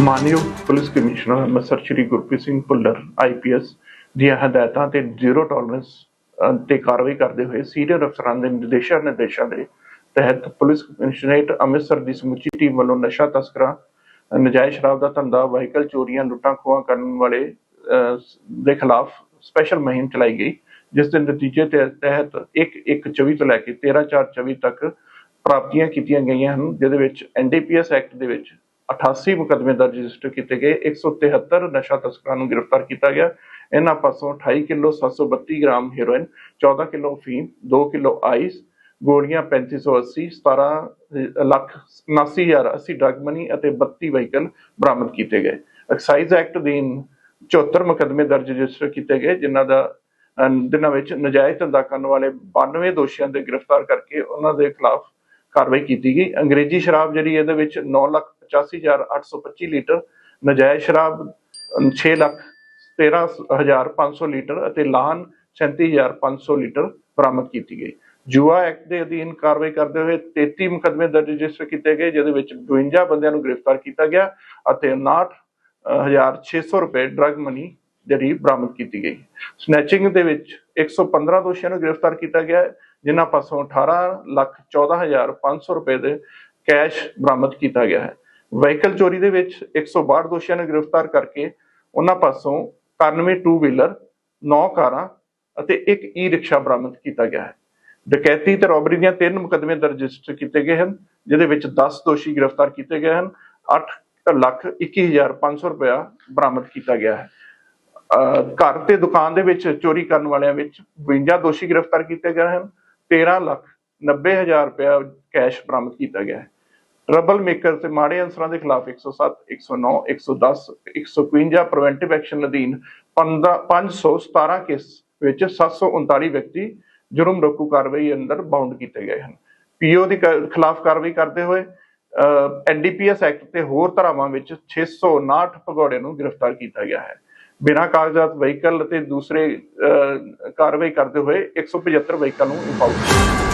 ਮਾਨਯੋਗ police commissioner Amritsar Shri Gurpreet Singh Bhullar IPS ਦੀਆਂ ਹਦਾਇਤਾਂ ਤੇ ਜ਼ੀਰੋ ਟੋਲਰੈਂਸ ਤੇ ਕਾਰਵਾਈ ਕਰਦੇ ਹੋਏ ਸੀਨੀਅਰ ਅਫਸਰਾਂ ਦੇ ਨਿਰਦੇਸ਼ਾਂ ਨਿਰਦੇਸ਼ਾਂ ਦੇ ਤਹਿਤ ਪੁਲਿਸ ਕਮਿਸ਼ਨਰੇਟ ਅੰਮ੍ਰਿਤਸਰ ਦੀ ਸਮੁੱਚੀ ਟੀਮ ਵੱਲੋਂ ਨਸ਼ਾ ਤਸਕਰਾਂ, ਨਜਾਇਜ਼ ਸ਼ਰਾਬ ਦਾ ਧੰਦਾ, ਵਾਹੀਕਲ ਚੋਰੀਆਂ, ਲੁੱਟਾਂ ਖੋਹਾਂ ਕਰਨ ਵਾਲੇ ਦੇ ਖਿਲਾਫ ਸਪੈਸ਼ਲ ਮੁਹਿੰਮ ਚਲਾਈ ਗਈ, ਜਿਸ ਦੇ ਨਤੀਜੇ ਤੇ ਤਹਿਤ 1/1/24 ਤੋਂ ਲੈ ਕੇ 13/4/24 ਤੱਕ ਪ੍ਰਾਪਤੀਆਂ ਕੀਤੀਆਂ ਗਈਆਂ ਹਨ, ਜਿਹਦੇ ਵਿੱਚ ਐਨਡੀਪੀਐਸ ਐਕਟ ਦੇ ਵਿੱਚ 88 ਮੁਕੱਦਮੇ ਦਰਜ ਰਜਿਸਟਰ ਕੀਤੇ ਗਏ 173 ਨਸ਼ਾ ਤਸਕਰਾਂ ਨੂੰ ਗ੍ਰਿਫਤਾਰ ਕੀਤਾ ਗਿਆ। ਇਹਨਾਂ ਪਾਸੋਂ 28 ਕਿਲੋ 732 ਗ੍ਰਾਮ ਹੈਰੋਇਨ 14 ਕਿਲੋ ਫੀਮ 2 ਕਿਲੋ ਆਈਸ ਗੋਲੀਆਂ 3580 17 ਲੱਖ 79080 ਡਰਗ ਮਨੀ ਅਤੇ 32 ਵਹੀਕਲ ਬਰਾਮਦ ਕੀਤੇ ਗਏ। ਐਕਸਾਈਜ਼ ਐਕਟ ਅਧੀਨ 74 ਮੁਕੱਦਮੇ ਦਰਜ ਰਜਿਸਟਰ ਕੀਤੇ ਗਏ ਜਿਨ੍ਹਾਂ ਦਾ ਅਹ, ਦਿਨਾਂ ਵਿੱਚ ਨਜਾਇਜ਼ ਧੰਦਾ ਕਰਨ ਵਾਲੇ 92 ਦੋਸ਼ੀਆਂ ਦੇ ਗ੍ਰਿਫਤਾਰ ਕਰਕੇ ਉਹਨਾਂ ਦੇ ਖਿਲਾਫ ਕਾਰਵਾਈ ਕੀਤੀ ਗਈ। ਅੰਗਰੇਜ਼ੀ ਸ਼ਰਾਬ ਜਿਹੜੀ ਇਹਦੇ ਵਿੱਚ 985825 ਲੀਟਰ ਨਜਾਇਜ਼ ਸ਼ਰਾਬ 6 ਲੱਖ 13500 ਲੀਟਰ ਅਤੇ ਲਾਹਨ 37500 ਲੀਟਰ ਬਰਾਮਦ ਕੀਤੀ ਗਈ। ਜੂਆ ਐਕਟ ਦੇ ਅਧੀਨ ਕਾਰਵਾਈ ਕਰਦੇ ਹੋਏ 33 ਮੁਕੱਦਮੇ ਦਰਜ ਰਜਿਸਟਰ ਕੀਤੇ ਗਏ ਜਿਹਦੇ ਵਿੱਚ 52 ਬੰਦਿਆਂ ਨੂੰ ਗ੍ਰਿਫਤਾਰ ਕੀਤਾ ਗਿਆ ਅਤੇ 69600 ਰੁਪਏ ਡਰਗ ਮਨੀ ਜਿਹੜੀ ਬਰਾਮਦ ਕੀਤੀ ਗਈ। ਸਨੈਚਿੰਗ ਦੇ ਵਿੱਚ 115 ਦੋਸ਼ੀਆਂ ਨੂੰ ਗ੍ਰਿਫਤਾਰ ਕੀਤਾ ਗਿਆ ਹੈ, ਜਿਨ੍ਹਾਂ ਪਾਸੋਂ 18 ਲੱਖ 14500 ਰੁਪਏ ਦੇ ਕੈਸ਼ ਬਰਾਮਦ ਕੀਤਾ ਗਿਆ ਹੈ। ਵਹੀਕਲ ਚੋਰੀ ਦੇ ਵਿੱਚ 162 ਦੋਸ਼ੀਆਂ ਨੂੰ ਗ੍ਰਿਫਤਾਰ ਕਰਕੇ ਉਹਨਾਂ ਪਾਸੋਂ 91 ਟੂ ਵੀਲਰ 9 ਕਾਰਾਂ ਅਤੇ ਇੱਕ ਈ ਰਿਕਸ਼ਾ ਬਰਾਮਦ ਕੀਤਾ ਗਿਆ ਹੈ। ਡਕੈਤੀ ਤੇ ਰੋਬਰੀ ਦੀਆਂ ਤਿੰਨ ਮੁਕੱਦਮੇ ਦਰਜ ਰਜਿਸਟਰ ਕੀਤੇ ਗਏ ਹਨ, ਜਿਹਦੇ ਵਿੱਚ 10 ਦੋਸ਼ੀ ਗ੍ਰਿਫਤਾਰ ਕੀਤੇ ਗਏ ਹਨ 8 ਲੱਖ 21500 ਰੁਪਇਆ ਬਰਾਮਦ ਕੀਤਾ ਗਿਆ ਹੈ। ਅਹ ਘਰ ਤੇ ਦੁਕਾਨ ਦੇ ਵਿੱਚ ਚੋਰੀ ਕਰਨ ਵਾਲਿਆਂ ਵਿੱਚ 52 ਦੋਸ਼ੀ ਗ੍ਰਿਫਤਾਰ ਕੀਤੇ ਗਏ ਹਨ 13 ਲੱਖ 90 ਹਜ਼ਾਰ ਰੁਪਇਆ ਕੈਸ਼ ਬਰਾਮਦ ਕੀਤਾ ਗਿਆ ਹੈ। ਟਰਬਲ ਮੇਕਰ ਤੇ ਮਾੜੇ ਅਨਸਰਾਂ ਦੇ ਖਿਲਾਫ 107 109 110 151 ਪ੍ਰੀਵੈਂਟਿਵ ਐਕਸ਼ਨ ਅਧੀਨ 15 517 ਕੇਸ ਵਿੱਚ 739 ਵਿਅਕਤੀ ਜੁਰਮ ਰੋਕੂ ਕਾਰਵਾਈ ਅੰਦਰ ਬਾਉਂਡ ਕੀਤੇ ਗਏ ਹਨ। ਪੀਓ ਦੀ ਖਿਲਾਫ ਕਾਰਵਾਈ ਕਰਦੇ ਹੋਏ ਐਨਡੀਪੀਐਸ ਐਕਟ ਤੇ ਹੋਰ ਧਾਰਾਵਾਂ ਵਿੱਚ 659 ਭਗੌੜੇ ਨੂੰ ਗ੍ਰਿਫਤਾਰ ਕੀਤਾ ਗਿਆ ਹੈ। ਬਿਨਾਂ ਕਾਗਜ਼ਾਤ ਵਹੀਕਲ ਅਤੇ ਦੂਸਰੇ ਕਾਰਵਾਈ ਕਰਦੇ ਹੋਏ 175 ਵਹੀਕਲ ਨੂੰ ਇੰਪਾਊਂਡ